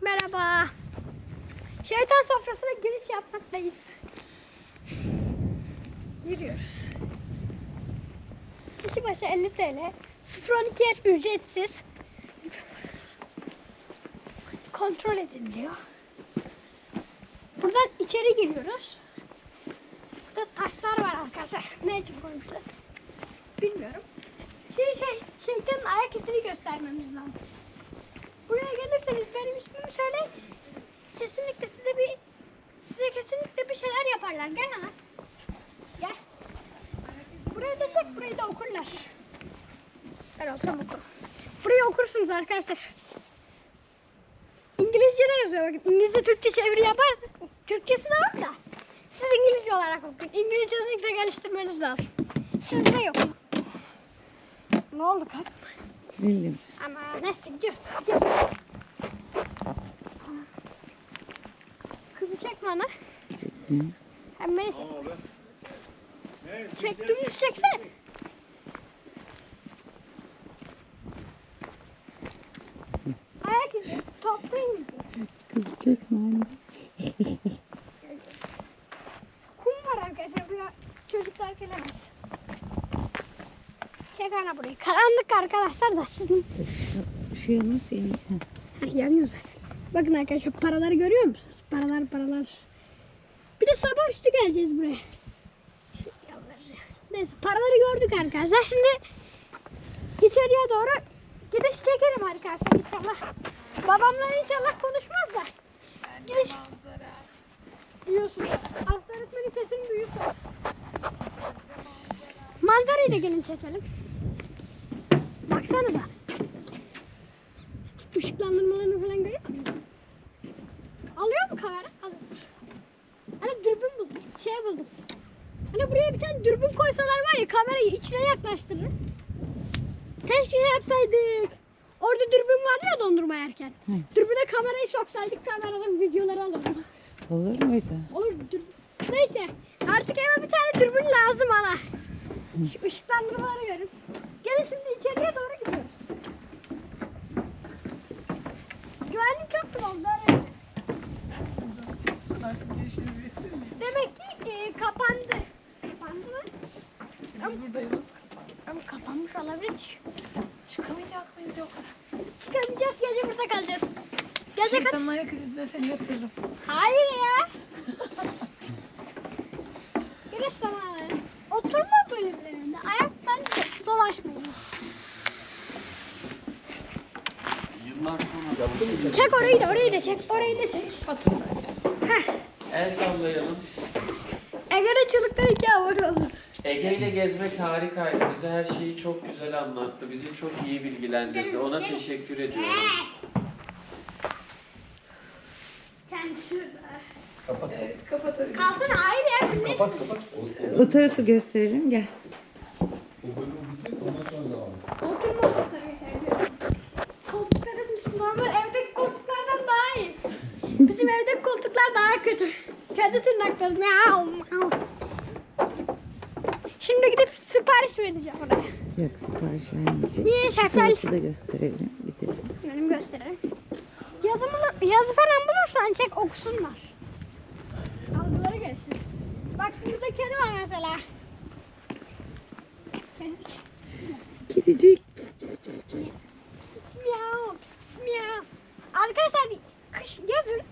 Merhaba. Şeytan sofrasına giriş yapmaktayız. Yürüyoruz. Kişi başı 50 TL. 0-12 yaş ücretsiz. Kontrol edin diyor. Buradan içeri giriyoruz. Burada taşlar var arkadaşlar. Ne için koymuşlar? Bilmiyorum. Şimdi şey, şeytanın ayak izini göstermemiz lazım. Buraya gelirseniz benim ismimi söyleyin. Kesinlikle size bir size kesinlikle bir şeyler yaparlar. Gel ana. Gel. Burayı da çek, burayı da okurlar. Ben olsam okurum. Burayı okursunuz arkadaşlar. İngilizce de yazıyor. Bakın İngilizce Türkçe çeviri yaparsınız. Türkçesi de var da. Siz İngilizce olarak okuyun. İngilizcenizi geliştirmeniz lazım. Sizde yok. Ne oldu kalk? Bildim. Ama neyse gidiyoruz. gidiyoruz. Kızı çekme ana. Çekme. Hem beni çek. Çek dümdüz çeksene. Ayak izi. Toplayın izi. Kızı çekme anne. Kum var arkadaşlar. Buraya çocuklar gelemez. Çek ana burayı. Karanlık arkadaşlar da sizin. Işığı nasıl yanıyor? Yanıyor zaten. Bakın arkadaşlar paraları görüyor musunuz? Paralar paralar. Bir de sabah üstü geleceğiz buraya. Şu yavruları. Neyse paraları gördük arkadaşlar. Şimdi içeriye doğru gidiş çekelim arkadaşlar inşallah. Babamla inşallah konuşmaz da. Gidiş. Duyuyorsunuz. Aslan öğretmenin sesini duyuyorsunuz. Manzarayı da gelin çekelim. Baksanıza. Işıklandırmalarını falan görüyor musun? Alıyor mu kamera? Alıyor. Hani dürbün buldum. Şey buldum. Hani buraya bir tane dürbün koysalar var ya kamerayı içine yaklaştırır. Keşke şey yapsaydık. Orada dürbün vardı ya dondurma yerken. Hı. Dürbüne kamerayı soksaydık kameradan videoları alırdım. Olur muydu? Olur dürbün. Neyse artık eve bir tane dürbün lazım ana. Şu ışıklandırmaları görün. Gelin şimdi içeriye doğru gidiyoruz. Güvenlik yoktu vallahi. Demek ki e, kapandı. Kapandı mı? Buradayız. Ama kapanmış olabilir. Çıkamayacak mıyız yok. Çıkamayacağız gece burada kalacağız. Gece kat... Şeytanın ayak izinde seni yatırırım. Hayır ya. Güneş zamanı. Oturma bölümlerinde Sonra Çek orayı da orayı da çek. Orayı da çek. Bence. Heh. el sallayalım. Ege'de çığlıklar iki abone olur. Ege ile gezmek harikaydı. Bize her şeyi çok güzel anlattı. Bizi çok iyi bilgilendirdi. Ona teşekkür ediyorum. Kendisi şurada. Evet kapatabiliriz. Kalsın hayır ya. Güneş. O tarafı gösterelim gel. Normal evdeki koltuklardan daha iyi. Bizim evdeki koltuklar daha kötü. Kendi tırnakları. Şimdi gidip sipariş vereceğim oraya. Yok sipariş vermeyecek. Niye Şu şeftali? tarafı da gösterelim. Gidelim. Benim gösterelim. Yazı, yazı falan bulursan çek okusunlar. Algıları gelsin. Bak burada kedi var mesela. Kedi. Kedicik. Pis pis pis pis. Miau, pis pis miau. Arkadaşlar kış yazın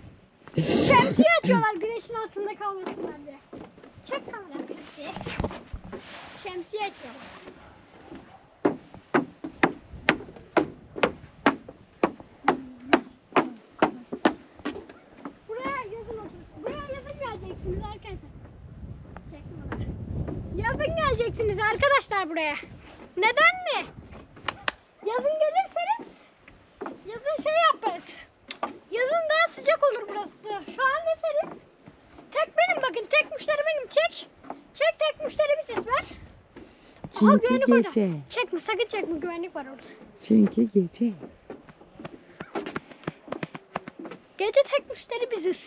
şemsiye açıyorlar güneşin altında kalmasınlar diye. Çek kamera şemsiye. Şemsiye açıyorlar. Buraya yazın otur. Buraya yazın geleceksiniz arkadaşlar. Çek kamera. Yazın geleceksiniz arkadaşlar buraya. Neden mi? Yazın gelirseniz yazın şey yaparız. Yazın daha sıcak olur burası. Şu an ne serin? Tek benim bakın. Tek müşteri benim. Çek. Çek tek müşteri bir ses ver. Aha, Çünkü güvenlik orada. gece. Çekme sakın çekme güvenlik var orada. Çünkü gece. Gece tek müşteri biziz.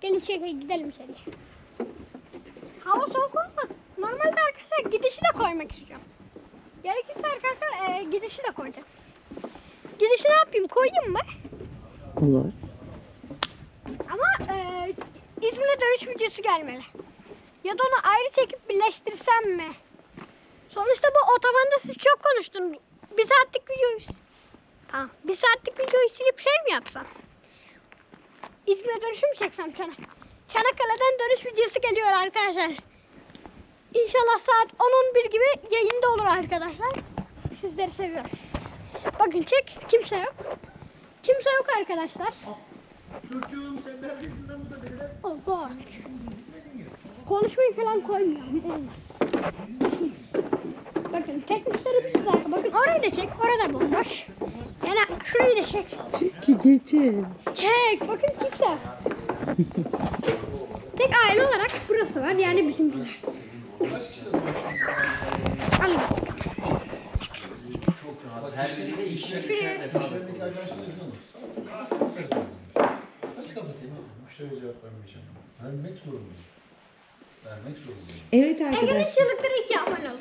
Gelin içeri gidelim içeri. Hava soğuk olmasın. Normalde arkadaşlar gidişi de koymak istiyorum. Gerekirse arkadaşlar e, gidişi de koyacağım. Gidişi ne yapayım koyayım mı? Olur. Ama e, İzmir'e dönüş videosu gelmeli. Ya da onu ayrı çekip birleştirsem mi? Sonuçta bu otobanda siz çok konuştunuz. Bir saatlik videoyu... Tamam. Bir saatlik videoyu silip şey mi yapsam? İzmir'e dönüşü mü çeksem Çanak? Çanakkale'den dönüş videosu geliyor arkadaşlar. İnşallah saat 10-11 gibi yayında olur arkadaşlar. Sizleri seviyorum. Bakın çek. Kimse yok. Kimse yok arkadaşlar. Çocuğum sen neredesin lan burada dediler. Allah. Konuşmayı falan koymuyorum. Olmaz. Bakın çekmişleri bir dakika. Bakın orayı da çek. Orada bomboş. Yani şurayı da çek. Çünkü gece. Çek. Bakın kimse. Tek aile olarak burası var. Yani bizimkiler. Alın. Çok rahat. Her biri de işe düşen de? Nasıl kapatayım? Müşteri cevap vermeyeceğim. Vermek zorundayım. Vermek zorundayım. Evet Ege'nin arkadaşlar. çığlıkları iki abone olun.